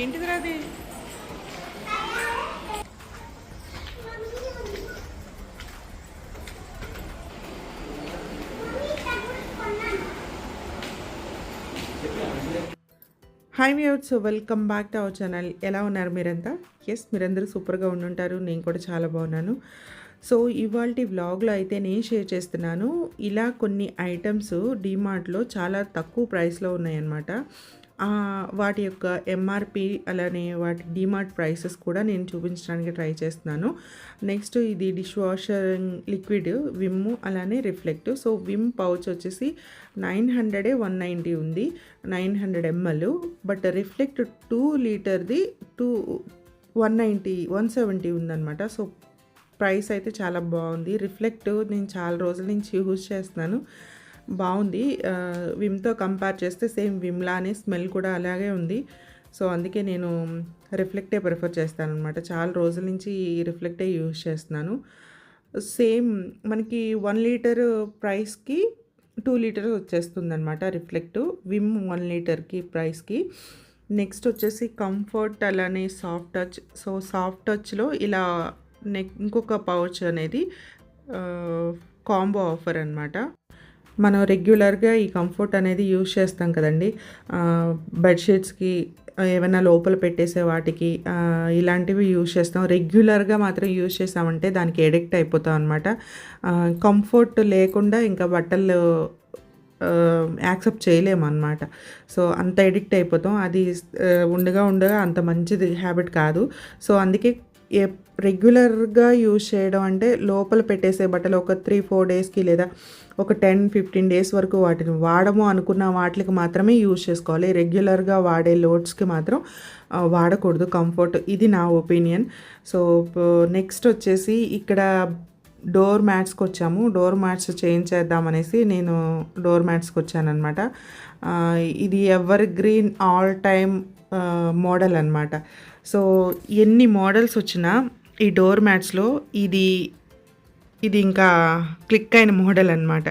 ఏంటిదిరా అది? Hi views welcome back to our channel ఎలా ఉన్నారు మీరంతా? ఎస్ మీరందరూ సూపర్గా ఉండుంటారు. నేను కూడా చాలా బాగున్నాను. సో ఇవాళ వ్లాగ్లో అయితే నేను షేర్ చేస్తున్నాను. ఇలా కొన్ని ఐటమ్స్ డిమార్ట్లో చాలా తక్కువ ప్రైస్లో ఉన్నాయన్నమాట. వాటి యొక్క ఎంఆర్పి అలానే వాటి డిమార్ట్ ప్రైసెస్ కూడా నేను చూపించడానికి ట్రై చేస్తున్నాను. నెక్స్ట్ ఇది డిష్ వాషర్ లిక్విడ్ విమ్ అలానే రిఫ్లెక్ట్ సో విమ్ పౌచ్ వచ్చేసి నైన్ హండ్రెడే వన్ నైంటీ ఉంది. Nine hundred ML but Reflect two లీటర్ది two one ninety one seventy ఉందన్నమాట. సో ప్రైస్ అయితే చాలా బాగుంది. రిఫ్లెక్ట్ నేను చాలా రోజుల నుంచి యూజ్ చేస్తున్నాను. బాగుంది. విమ్తో కంపేర్ చేస్తే సేమ్ విమ్లానే స్మెల్ కూడా అలాగే ఉంది. సో అందుకే నేను రిఫ్లెక్టే ప్రిఫర్ చేస్తాను అనమాట చాలా రోజుల నుంచి రిఫ్లెక్టే యూజ్ చేస్తున్నాను. సేమ్ మనకి వన్ లీటర్ ప్రైస్కి టూ లీటర్ వచ్చేస్తుంది అనమాట రిఫ్లెక్ట్. విమ్ వన్ లీటర్కి ప్రైస్కి. నెక్స్ట్ వచ్చేసి కంఫర్ట్ అలానే సాఫ్ట్ టచ్. సో సాఫ్ట్ టచ్లో ఇలా నెక్ ఇంకొక పౌచ్ అనేది కాంబో ఆఫర్ అనమాట మనం రెగ్యులర్గా ఈ కంఫర్ట్ అనేది యూజ్ చేస్తాం కదండి. బెడ్షీట్స్కి ఏమైనా లోపల పెట్టేసే వాటికి ఇలాంటివి యూజ్ చేస్తాం. రెగ్యులర్గా మాత్రం యూజ్ చేస్తామంటే దానికి ఎడిక్ట్ అయిపోతాం అనమాట కంఫర్ట్ లేకుండా ఇంకా బట్టలు యాక్సెప్ట్ చేయలేము అనమాట సో అంత ఎడిక్ట్ అయిపోతాం. అది ఉండగా ఉండగా అంత మంచిది హ్యాబిట్ కాదు. సో అందుకే రెగ్యులర్గా యూజ్ చేయడం అంటే లోపల పెట్టేసే బట్టలు ఒక త్రీ ఫోర్ డేస్కి లేదా ఒక టెన్ ఫిఫ్టీన్ డేస్ వరకు వాటిని వాడము అనుకున్న వాటికి మాత్రమే యూజ్ చేసుకోవాలి. రెగ్యులర్గా వాడే లోడ్స్కి మాత్రం వాడకూడదు. కంఫర్ట్ ఇది నా ఒపీనియన్. సో నెక్స్ట్ వచ్చేసి ఇక్కడ డోర్ మ్యాట్స్కి వచ్చాము. డోర్ మ్యాట్స్ చేంజ్ చేద్దామనేసి నేను డోర్ మ్యాట్స్కి వచ్చానమాట ఇది evergreen all time model అనమాట సో ఎన్ని మోడల్స్ వచ్చినా ఈ డోర్ మ్యాట్స్లో ఇది ఇది ఇంకా క్లిక్ అయిన మోడల్ అనమాట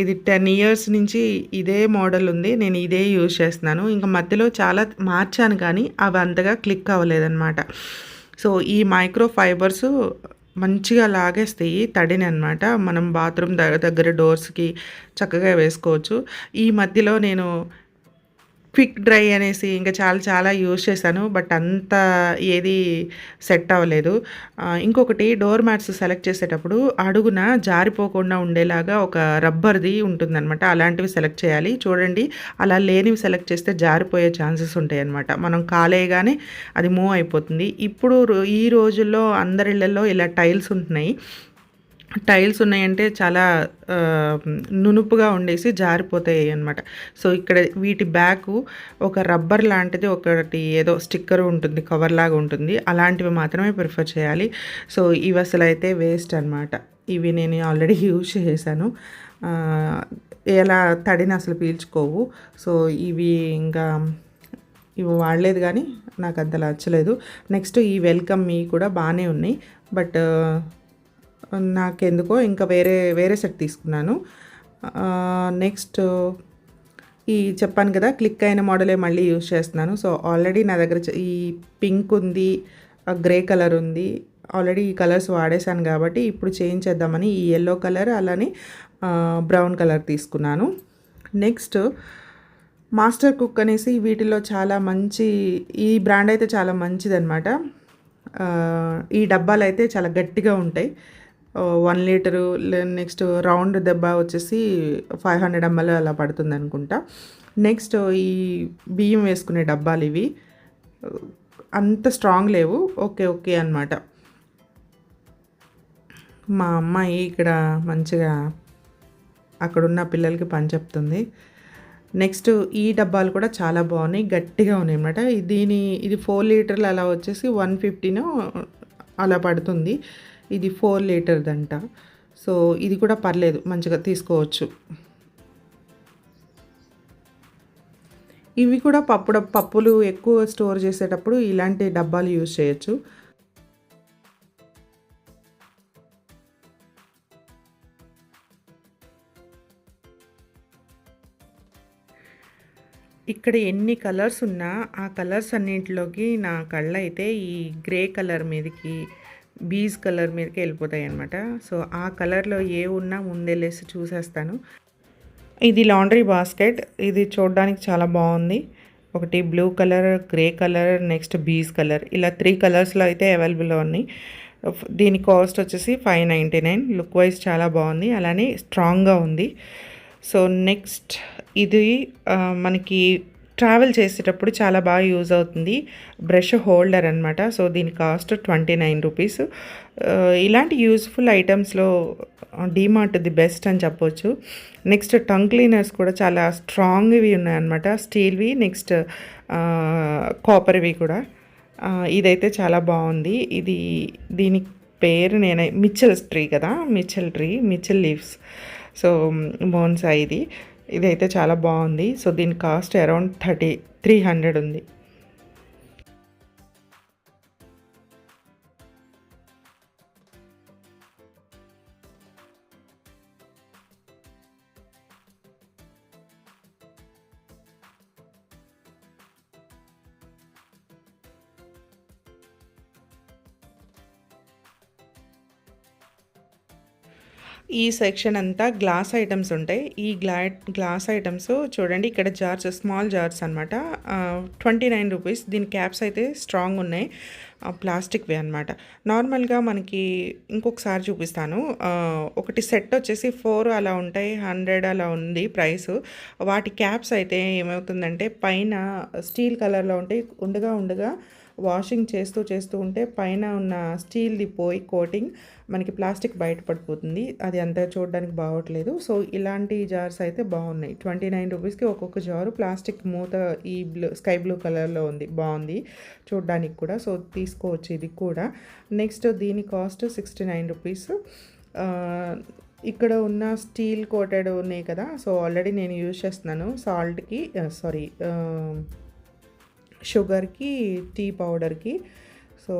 ఇది టెన్ ఇయర్స్ నుంచి ఇదే మోడల్ ఉంది నేను ఇదే యూజ్ చేస్తున్నాను. ఇంకా మధ్యలో చాలా మార్చాను కానీ అవి అంతగా క్లిక్ అవ్వలేదన్నమాట. సో ఈ మైక్రో ఫైబర్స్ మంచిగా లాగేస్తాయి తడిని అనమాట మనం బాత్రూమ్ దగ్గర డోర్స్కి చక్కగా వేసుకోవచ్చు. ఈ మధ్యలో నేను క్విక్ డ్రై అనేసి ఇంకా చాలా చాలా యూజ్ చేశాను. బట్ అంత ఏది సెట్ అవ్వలేదు. ఇంకొకటి డోర్ మ్యాట్స్ సెలెక్ట్ చేసేటప్పుడు అడుగున జారిపోకుండా ఉండేలాగా ఒక రబ్బర్ది ఉంటుందన్నమాట. అలాంటివి సెలెక్ట్ చేయాలి. చూడండి అలా లేనివి సెలెక్ట్ చేస్తే జారిపోయే ఛాన్సెస్ ఉంటాయి అనమాట మనం కాలేయగానే అది మూవ్ అయిపోతుంది. ఇప్పుడు రో- ఈ రోజుల్లో అందరిళ్ళల్లో ఇలా టైల్స్ ఉంటున్నాయి. టైల్స్ ఉన్నాయంటే చాలా నునుపుగా ఉండేసి జారిపోతాయి అన్నమాట. సో ఇక్కడ వీటి బ్యాక్ ఒక రబ్బర్ లాంటిది ఒకటి ఏదో స్టిక్కర్ ఉంటుంది కవర్ లాగా ఉంటుంది. అలాంటివి మాత్రమే ప్రిఫర్ చేయాలి. సో ఇవి అసలు అయితే వేస్ట్ అనమాట ఇవి నేను ఆల్రెడీ యూజ్ చేశాను. ఎలా తడిని అసలు పీల్చుకోవు. సో ఇవి ఇంకా ఇవి వాడలేదు కానీ నాకు అంత నచ్చలేదు. నెక్స్ట్ ఈ వెల్కమ్ మీ కూడా బాగానే ఉన్నాయి. బట్ నాకెందుకో ఇంకా వేరే వేరే సెట్ తీసుకున్నాను. నెక్స్ట్ ఈ చెప్పాను కదా క్లిక్ అయిన మోడలే మళ్ళీ యూజ్ చేస్తున్నాను. సో ఆల్రెడీ నా దగ్గర ఈ పింక్ ఉంది గ్రే కలర్ ఉంది. ఆల్రెడీ ఈ కలర్స్ వాడేశాను కాబట్టి ఇప్పుడు చేంజ్ చేద్దామని ఈ ఎల్లో కలర్ అలానే బ్రౌన్ కలర్ తీసుకున్నాను. నెక్స్ట్ మాస్టర్ కుక్ అనేసి వీటిలో చాలా మంచి ఈ బ్రాండ్ అయితే చాలా మంచిదన్నమాట. ఈ డబ్బాలు అయితే చాలా గట్టిగా ఉంటాయి. వన్ లీటరు నెక్స్ట్ రౌండ్ దెబ్బ వచ్చేసి ఫైవ్ హండ్రెడ్ ఎంఎల్ అలా పడుతుంది అనుకుంటా. నెక్స్ట్ ఈ బియ్యం వేసుకునే డబ్బాలు ఇవి. అంత స్ట్రాంగ్ లేవు. ఓకే ఓకే అనమాట మా అమ్మాయి ఇక్కడ మంచిగా అక్కడున్న పిల్లలకి పని చెప్తుంది. నెక్స్ట్ ఈ డబ్బాలు కూడా చాలా బాగున్నాయి. గట్టిగా ఉన్నాయి అనమాట దీని ఇది ఫోర్ లీటర్లు అలా వచ్చేసి వన్ ఫిఫ్టీనో అలా పడుతుంది. ఇది ఫోర్ లీటర్దంట సో ఇది కూడా పర్లేదు మంచిగా తీసుకోవచ్చు. ఇవి కూడా పప్పు పప్పులు ఎక్కువ స్టోర్ చేసేటప్పుడు ఇలాంటి డబ్బాలు యూజ్ చేయొచ్చు. ఇక్కడ ఎన్ని కలర్స్ ఉన్నా ఆ కలర్స్ అన్నింటిలోకి నా కళ్ళైతే ఈ గ్రే కలర్ మీదకి బీజ్ కలర్ మీదకి వెళ్ళిపోతాయి అనమాట సో ఆ కలర్లో ఏ ఉన్నా ముందెళ్ళేసి చూసేస్తాను. ఇది లాండ్రీ బాస్కెట్ ఇది చూడడానికి చాలా బాగుంది. ఒకటి blue colour grey colour next beige colour. ఇలా త్రీ కలర్స్లో అయితే అవైలబుల్ ఉన్నాయి. దీని కాస్ట్ వచ్చేసి five ninety nine look wise చాలా బాగుంది. అలానే స్ట్రాంగ్గా ఉంది. సో నెక్స్ట్ ఇది మనకి ట్రావెల్ చేసేటప్పుడు చాలా బాగా యూజ్ అవుతుంది. బ్రష్ హోల్డర్ అనమాట సో దీని కాస్ట్ ట్వంటీ నైన్ రూపీస్. ఇలాంటి యూస్ఫుల్ ఐటమ్స్లో డీమార్ట్ ది బెస్ట్ అని చెప్పొచ్చు. నెక్స్ట్ టంగ్ క్లీనర్స్ కూడా చాలా స్ట్రాంగ్వి ఉన్నాయన్నమాట. స్టీల్వి నెక్స్ట్ కాపర్వి కూడా. ఇదైతే చాలా బాగుంది. ఇది దీని పేరు నేను మిచ్చల్ ట్రీ కదా? మిచ్చల్ ట్రీ మిచ్చల్ లీవ్స్. సో బోన్సా ఇది. ఇదైతే చాలా బాగుంది. సో దీని cost around thirty three hundred ఉంది. ఈ సెక్షన్ అంతా గ్లాస్ ఐటమ్స్ ఉంటాయి. ఈ గ్లా గ్లాస్ ఐటమ్స్ చూడండి ఇక్కడ జార్స్ స్మాల్ జార్స్ అనమాట ట్వంటీ నైన్ రూపీస్ దీని క్యాప్స్ అయితే స్ట్రాంగ్ ఉన్నాయి. ప్లాస్టిక్వి అనమాట నార్మల్గా మనకి ఇంకొకసారి చూపిస్తాను. ఒకటి సెట్ వచ్చేసి ఫోర్ అలా ఉంటాయి హండ్రెడ్ అలా ఉంది ప్రైస్ వాటి క్యాప్స్ అయితే ఏమవుతుందంటే పైన స్టీల్ కలర్లో ఉంటాయి ఉండగా ఉండగా వాషింగ్ చేస్తూ చేస్తూ ఉంటే పైన ఉన్న స్టీల్ది పోయి కోటింగ్ మనకి ప్లాస్టిక్ బయటపడిపోతుంది. అది అంత చూడడానికి బాగోట్లేదు. సో ఇలాంటి జార్స్ అయితే బాగున్నాయి. ట్వంటీ నైన్ రూపీస్కి ఒక్కొక్క జారు ప్లాస్టిక్ మూత ఈ బ్లూ స్కై బ్లూ కలర్లో ఉంది. బాగుంది చూడడానికి కూడా. సో తీసుకోవచ్చు ఇది కూడా. నెక్స్ట్ దీని కాస్ట్ సిక్స్టీ నైన్ రూపీస్. ఇక్కడ ఉన్న స్టీల్ కోటెడ్ ఉన్నాయి కదా. సో ఆల్రెడీ నేను యూజ్ చేస్తున్నాను సాల్ట్కి సారీ షుగర్కి టీ పౌడర్కి. సో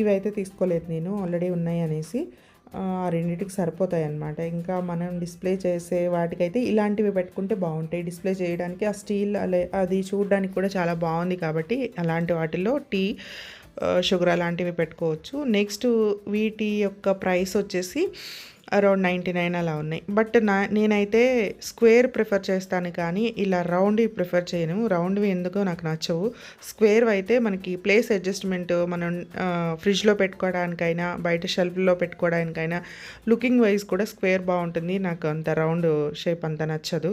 ఇవైతే తీసుకోలేదు నేను ఆల్రెడీ ఉన్నాయి అనేసి. ఆ రెండింటికి సరిపోతాయి అన్నమాట. ఇంకా మనం డిస్ప్లే చేసే వాటికైతే ఇలాంటివి పెట్టుకుంటే బాగుంటాయి. డిస్ప్లే చేయడానికి ఆ స్టీల్ అలే అది చూడడానికి కూడా చాలా బాగుంది కాబట్టి అలాంటి వాటిల్లో టీ షుగర్ అలాంటివి పెట్టుకోవచ్చు. నెక్స్ట్ వీటి యొక్క ప్రైస్ వచ్చేసి అరౌండ్ నైంటీ నైన్ అలా ఉన్నాయి. బట్ నా నేనైతే స్క్వేర్ ప్రిఫర్ చేస్తాను కానీ ఇలా రౌండ్వి ప్రిఫర్ చేయను. రౌండ్వి ఎందుకో నాకు నచ్చవు. స్క్వేర్ అయితే మనకి ప్లేస్ అడ్జస్ట్మెంట్ మనం ఫ్రిడ్జ్లో పెట్టుకోవడానికైనా బయట షెల్ఫ్లో పెట్టుకోవడానికైనా లుకింగ్ వైజ్ కూడా స్క్వేర్ బాగుంటుంది. నాకు అంత రౌండ్ షేప్ అంత నచ్చదు.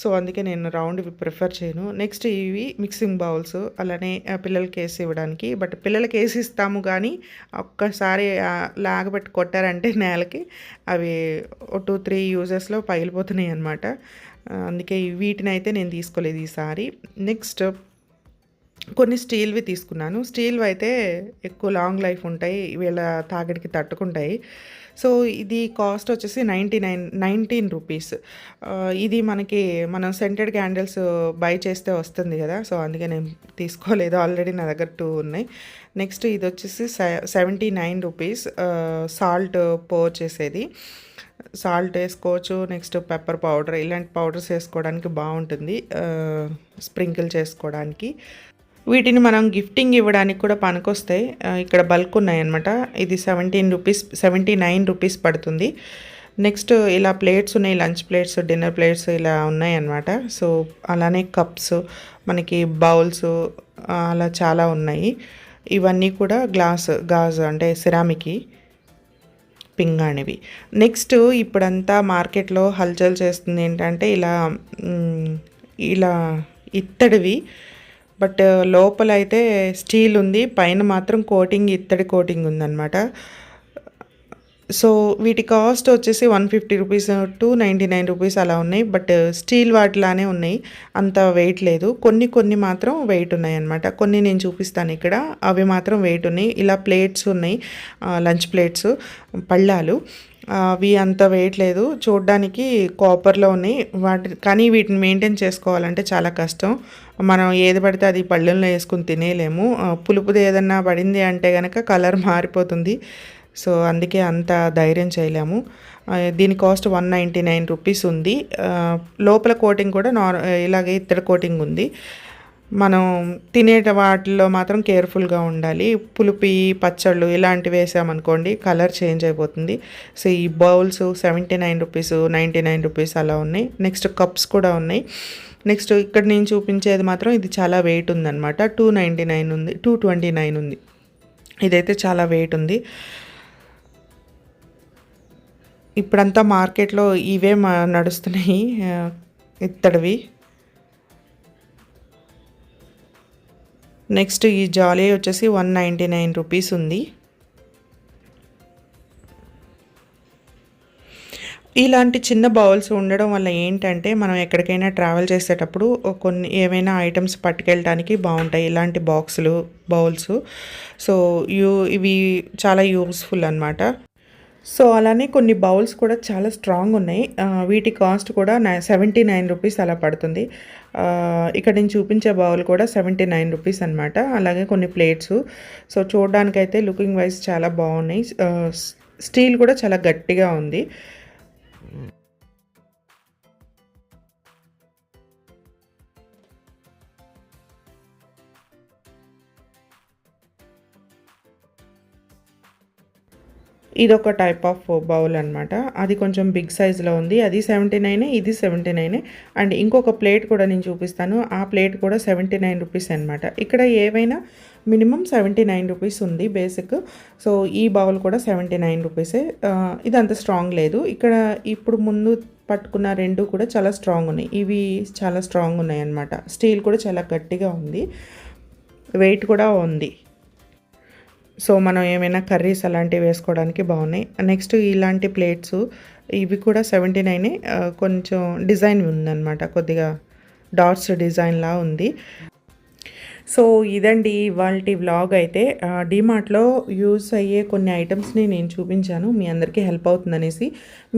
సో అందుకే నేను రౌండ్వి ప్రిఫర్ చేయను. నెక్స్ట్ ఇవి మిక్సింగ్ బౌల్స్. అలానే పిల్లలకి వేసి ఇవ్వడానికి. బట్ పిల్లలకి వేసి ఇస్తాము కానీ ఒక్కసారి లాగబెట్టి కొట్టారంటే నేలకి అవి ఓ టూ త్రీ యూజెస్లో పగిలిపోతున్నాయి అనమాట అందుకే వీటిని అయితే నేను తీసుకోలేదు ఈసారి. నెక్స్ట్ కొన్ని స్టీల్వి తీసుకున్నాను. స్టీల్వి అయితే ఎక్కువ లాంగ్ లైఫ్ ఉంటాయి వీళ్ళ తాగడికి తట్టుకుంటాయి. సో ఇది కాస్ట్ వచ్చేసి నైంటీ నైన్ నైన్టీన్ రూపీస్. ఇది మనకి మనం సెంటెడ్ క్యాండిల్స్ బై చేస్తే వస్తుంది కదా సో అందుకే నేను తీసుకోలేదు. ఆల్రెడీ నా దగ్గర టూ ఉన్నాయి. నెక్స్ట్ ఇది వచ్చేసి seventy nine rupees. Salt pour చేసేది సాల్ట్ వేసుకోవచ్చు నెక్స్ట్ పెప్పర్ పౌడర్ ఇలాంటి పౌడర్స్ వేసుకోవడానికి బాగుంటుంది. స్ప్రింకిల్ చేసుకోవడానికి. వీటిని మనం గిఫ్టింగ్ ఇవ్వడానికి కూడా పనికొస్తాయి. ఇక్కడ బల్క్ ఉన్నాయన్నమాట. ఇది seventeen rupees seventy nine rupees పడుతుంది. నెక్స్ట్ ఇలా ప్లేట్స్ ఉన్నాయి లంచ్ ప్లేట్స్ డిన్నర్ ప్లేట్స్ ఇలా ఉన్నాయన్నమాట. సో అలానే కప్స్ మనకి బౌల్స్ అలా చాలా ఉన్నాయి. ఇవన్నీ కూడా గ్లాస్ గాజు అంటే సిరామికి పింగాణివి. నెక్స్ట్ ఇప్పుడంతా మార్కెట్లో హల్చల్ చేస్తుంది ఏంటంటే ఇలా ఇలా ఇత్తడివి. బట్ uh, లోపల అయితే స్టీల్ ఉంది. పైన మాత్రం కోటింగ్ ఇత్తడి కోటింగ్ ఉందన్నమాట. సో వీటి కాస్ట్ వచ్చేసి one fifty rupees to ninety nine rupees అలా ఉన్నాయి. బట్ uh, స్టీల్ వాటిలానే ఉన్నాయి. అంత వెయిట్ లేదు. కొన్ని కొన్ని మాత్రం వెయిట్ ఉన్నాయి అనమాట కొన్ని నేను చూపిస్తాను ఇక్కడ. అవి మాత్రం వెయిట్ ఉన్నాయి. ఇలా ప్లేట్స్ ఉన్నాయి. లంచ్ ప్లేట్స్ పళ్ళాలు. అవి అంత వెయిట్ లేదు. చూడడానికి కాపర్లో ఉన్నాయి. వాటి కానీ వీటిని మెయింటైన్ చేసుకోవాలంటే చాలా కష్టం. మనం ఏది పడితే అది పళ్ళెంలో వేసుకుని తినేయలేము పులుపుది ఏదన్నా పడింది అంటే కనుక కలర్ మారిపోతుంది. సో అందుకే అంత ధైర్యం చేయలేము. దీని cost one ninety nine rupees ఉంది లోపల కోటింగ్ కూడా నార్ ఇలాగే ఇత్తడి కోటింగ్ ఉంది. మనం తినే వాటిల్లో మాత్రం కేర్ఫుల్గా ఉండాలి. పులుపి పచ్చళ్ళు ఇలాంటివి వేసామనుకోండి కలర్ చేంజ్ అయిపోతుంది. సో ఈ bowls seventy nine rupees ninety nine rupees అలా ఉన్నాయి. నెక్స్ట్ కప్స్ కూడా ఉన్నాయి. నెక్స్ట్ ఇక్కడ నేను చూపించేది మాత్రం ఇది చాలా వెయిట్ ఉందన్నమాట. టూ నైంటీ నైన్ ఉంది టూ ట్వంటీ నైన్ ఉంది. ఇదైతే చాలా వెయిట్ ఉంది. ఇప్పుడంతా మార్కెట్లో ఇవే మా- నడుస్తున్నాయి. ఇత్తడివి. నెక్స్ట్ ఈ జాలీ వచ్చేసి వన్ నైంటీ నైన్ రూపీస్ ఉంది. ఇలాంటి చిన్న బౌల్స్ ఉండడం వల్ల ఏంటంటే మనం ఎక్కడికైనా ట్రావెల్ చేసేటప్పుడు కొన్ని ఏమైనా ఐటమ్స్ పట్టుకెళ్ళడానికి బాగుంటాయి. ఇలాంటి బాక్సులు బౌల్స్ సో యూ ఇవి చాలా యూస్ఫుల్ అన్నమాట. సో అలానే కొన్ని బౌల్స్ కూడా చాలా స్ట్రాంగ్ ఉన్నాయి. వీటి కాస్ట్ కూడా నై సెవెంటీ నైన్ రూపీస్ అలా పడుతుంది. ఇక్కడ నేను చూపించే బౌల్ కూడా సెవెంటీ నైన్ రూపీస్ అనమాట అలాగే కొన్ని ప్లేట్స్ సో చూడడానికైతే లుకింగ్ వైజ్ చాలా బాగున్నాయి. స్టీల్ కూడా చాలా గట్టిగా ఉంది. ఇదొక టైప్ ఆఫ్ బౌల్ అనమాట అది కొంచెం బిగ్ సైజ్లో ఉంది. అది సెవెంటీ నైనే ఇది సెవెంటీ నైనే అండ్ ఇంకొక ప్లేట్ కూడా నేను చూపిస్తాను. ఆ ప్లేట్ కూడా సెవెంటీ నైన్ రూపీస్ అనమాట ఇక్కడ ఏవైనా మినిమం సెవెంటీ నైన్ రూపీస్ ఉంది బేసిక్ సో ఈ బౌల్ కూడా సెవెంటీ నైన్ రూపీసే ఇదంత స్ట్రాంగ్ లేదు. ఇక్కడ ఇప్పుడు ముందు పట్టుకున్న రెండు కూడా చాలా స్ట్రాంగ్ ఉన్నాయి. ఇవి చాలా స్ట్రాంగ్ ఉన్నాయి అనమాట స్టీల్ కూడా చాలా గట్టిగా ఉంది. వెయిట్ కూడా ఉంది. సో మనం ఏమైనా కర్రీస్ అలాంటివి వేసుకోవడానికి బాగున్నాయి. నెక్స్ట్ ఇలాంటి ప్లేట్స్ ఇవి కూడా సెవెంటీ నైనే కొంచెం డిజైన్ ఉందన్నమాట. కొద్దిగా డాట్స్ డిజైన్లా ఉంది. సో ఇదండి ఇవాళ వ్లాగ్ అయితే. డిమార్ట్లో యూస్ అయ్యే కొన్ని ఐటమ్స్ని నేను చూపించాను. మీ అందరికీ హెల్ప్ అవుతుందనేసి.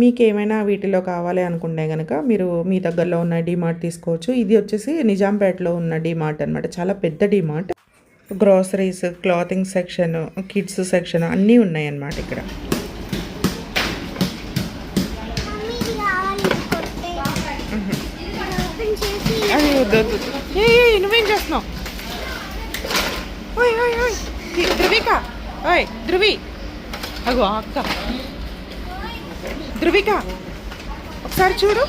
మీకు ఏమైనా వీటిలో కావాలి అనుకుంటే కనుక మీరు మీ దగ్గరలో ఉన్న డిమార్ట్ తీసుకోవచ్చు. ఇది వచ్చేసి నిజాంపేటలో ఉన్న డిమార్ట్ అనమాట చాలా పెద్ద DMart. Groceries clothing section kids section అన్నీ ఉన్నాయి అన్నమాట ఇక్కడ. అది వద్దు. ఏ నువ్వేం చేస్తున్నావు? ఓయ్ ఓయ్ ఓయ్. ధృ- ధృవిక. ఓయ్ ధృవి. అగో అక్క. ధృవిక ఒకసారి చూడు.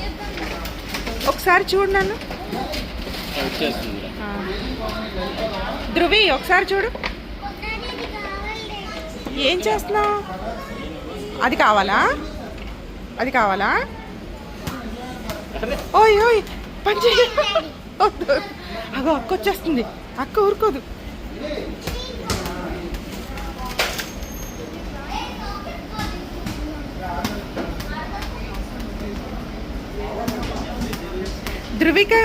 ఒకసారి చూడు నన్ను. ధృవి ఒకసారి చూడు. ఏం చేస్తున్నావు? అది కావాలా? అది కావాలా? ఓయ్ ఓయ్ పని అగో అక్క వచ్చేస్తుంది. అక్క ఊరుకోదు. ధృవిక